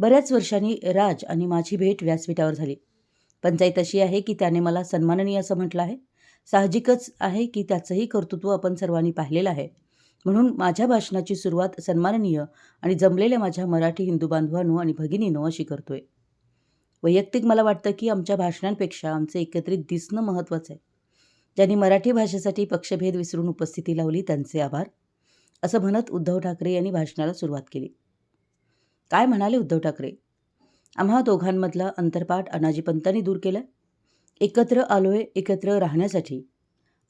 बऱ्याच वर्षांनी राज आणि माझी भेट व्यासपीठावर झाली. पंचायत अशी आहे की त्याने मला सन्माननीय असं म्हटलं आहे. साहजिकच आहे की त्याचंही कर्तृत्व आपण सर्वांनी पाहिलेलं आहे. म्हणून माझ्या भाषणाची सुरुवात सन्माननीय आणि जमलेल्या माझ्या मराठी हिंदू बांधवांनो आणि भगिनीनो अशी करतोय. वैयक्तिक मला वाटतं की आमच्या भाषणांपेक्षा आमचं एकत्रित दिसणं महत्त्वाचं आहे. ज्यांनी मराठी भाषेसाठी पक्षभेद विसरून उपस्थिती लावली त्यांचे आभार. असं म्हणत उद्धव ठाकरे यांनी भाषणाला सुरुवात केली. काय म्हणाले उद्धव ठाकरे? आम्हा दोघांमधला अंतरपाठ अनाजीपंतांनी दूर केला. एकत्र आलोय एकत्र राहण्यासाठी.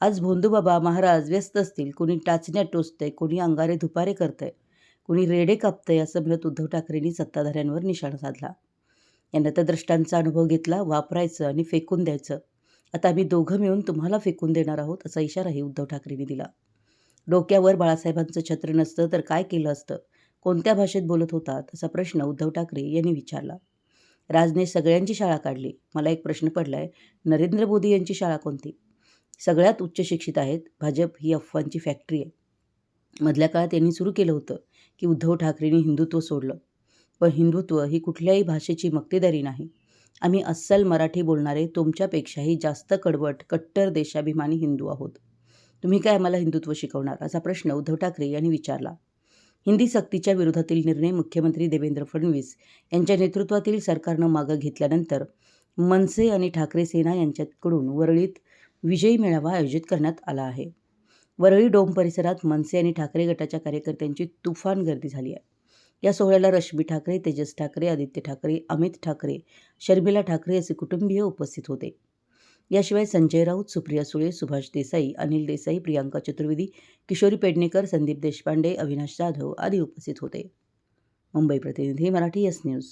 आज भोंदूबाबा महाराज व्यस्त असतील कोणी टाचण्या टोचतंय कोणी अंगारे धुपारे करतंय कोणी रेडे कापतंय असं म्हणत उद्धव ठाकरेंनी सत्ताधाऱ्यांवर निशाणा साधला. या नतद्रष्टांचा अनुभव घेतला वापरायचं आणि फेकून द्यायचं. आता आम्ही दोघं मिळून तुम्हाला फेकून देणार आहोत असा इशाराही उद्धव ठाकरेंनी दिला. डोक्यावर बाळासाहेबांचं छत्र नसतं तर काय केलं असतं? कोणत्या भाषेत बोलत होतात असा प्रश्न उद्धव ठाकरे यांनी विचारला. राजने सगळ्यांची शाळा काढली. मला एक प्रश्न पडला आहे नरेंद्र मोदी यांची शाळा कोणती? सगळ्यात उच्च शिक्षित आहेत. भाजप ही अफवांची फॅक्टरी आहे. मधल्या काळात यांनी सुरू केलं होतं की उद्धव ठाकरेंनी हिंदुत्व सोडलं. पण हिंदुत्व ही कुठल्याही भाषेची मक्तेदारी नाही. आम्ही अस्सल मराठी बोलणारे तुमच्यापेक्षाही जास्त कडवट कट्टर देशाभिमानी हिंदू आहोत. तुम्ही काय मला हिंदुत्व शिकवणार? असा प्रश्न उद्धव ठाकरे यांनी विचारला. हिंदी सक्तीच्या विरोधातील निर्णय मुख्यमंत्री देवेंद्र फडणवीस यांच्या नेतृत्वातील सरकारनं मागं घेतल्यानंतर मनसे आणि ठाकरे सेना यांच्याकडून वरळीत विजयी मेळावा आयोजित करण्यात आला आहे. वरळी डोम परिसरात मनसे आणि ठाकरे गटाच्या कार्यकर्त्यांची तुफान गर्दी झाली आहे. या सोहळ्याला रश्मी ठाकरे तेजस ठाकरे आदित्य ठाकरे अमित ठाकरे शर्मिला ठाकरे असे कुटुंबीय उपस्थित होते. याशिवाय संजय राऊत सुप्रिया सुळे सुभाष देसाई अनिल देसाई प्रियांका चतुर्वेदी किशोरी पेडणेकर संदीप देशपांडे अविनाश जाधव आदी उपस्थित होते. मुंबई प्रतिनिधी मराठी एस न्यूज.